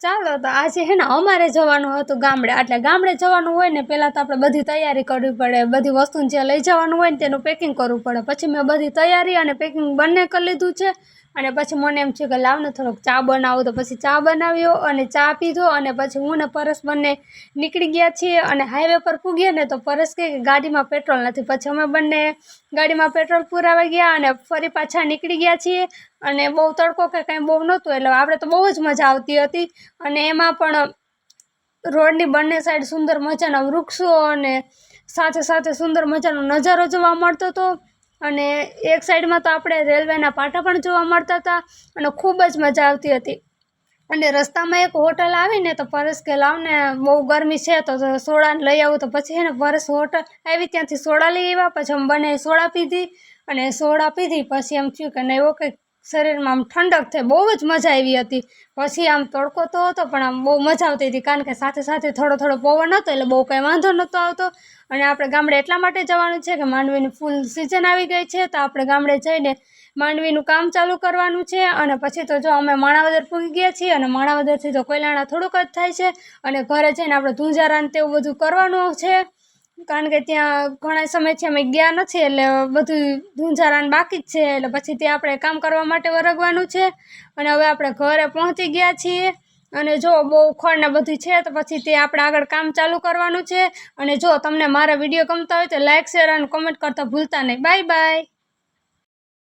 ચાલો તો આજે હે ને, અમારે જવાનું હતું ગામડે. એટલે ગામડે જવાનું હોય ને, પહેલાં તો આપણે બધી તૈયારી કરવી પડે. બધી વસ્તુ જે લઈ જવાનું હોય ને, તેનું પેકિંગ કરવું પડે. પછી મેં બધી તૈયારી અને પેકિંગ બંને કરી લીધું છે. અને પછી મને એમ છે કે લાવ ને થોડોક ચા બનાવો. તો પછી ચા બનાવ્યો અને ચા પીધો અને પછી હું ને પરસ બંને નીકળી ગયા છીએ અને હાઈવે પર પૂગીએ ને તો પરસ કહે કે ગાડીમાં પેટ્રોલ નથી. પછી અમે બંને ગાડીમાં પેટ્રોલ પુરાવા ગયા અને ફરી પાછા નીકળી ગયા છીએ અને બહુ તડકો કે કાંઈ બહુ નહોતું, એટલે આપણે તો બહુ જ મજા આવતી હતી. અને એમાં પણ રોડની બંને સાઈડ સુંદર મજાના વૃક્ષો અને સાથે સાથે સુંદર મજાનો નજારો જોવા મળતો હતો. અને એક સાઈડમાં તો આપણે રેલવેના પાટા પણ જોવા મળતા હતા અને ખૂબ જ મજા આવતી હતી. અને રસ્તામાં એક હોટલ આવીને તો પરેશ કે લાવને બહુ ગરમી છે તો સોડાને લઈ આવું તો પછી એને પરેશ હોટલ આવી ત્યાંથી સોડા લઈ આવ્યા, પછી અમે બંને સોડા પીધી અને સોડા પીધી, પછી એમ થયું કે નહીં, ઓકે શરીરમાં આમ ઠંડક થઈ બહુ જ મજા આવી હતી. પછી આમ તડકો તો હતો, પણ આમ બહુ મજા આવતી હતી, કારણ કે સાથે સાથે થોડો થોડો પવન હતો, એટલે બહુ કંઈ વાંધો નહોતો આવતો. અને આપણે ગામડે એટલા માટે જવાનું છે કે માંડવીની ફૂલ સિઝન આવી ગઈ છે, તો આપણે ગામડે જઈને માંડવીનું કામ ચાલુ કરવાનું છે. અને પછી તો જો અમે માણાવદર પૂગી ગયા છીએ, અને માણાવદરથી તો કોયલાણા થોડુંક જ થાય છે. અને ઘરે જઈને આપણે ધુંજારાને તેવું બધું કરવાનું છે. કારણ કે ત્યાં ઘણા સમયથી અમે ગયા નથી, એટલે બધું ધુંજારાને બાકી જ છે, એટલે પછી ત્યાં આપણે કામ કરવા માટે વરગવાનું છે. અને હવે આપણે ઘરે પહોંચી ગયા છીએ. અને જો બહુ ખડ ને બધું છે, તો પછી તે આપણે આગળ કામ ચાલુ કરવાનું છે. અને જો તમને મારા વીડિયો ગમતા હોય તો લાઇક શેર અને કોમેન્ટ કરતા ભૂલતા નહીં. Bye bye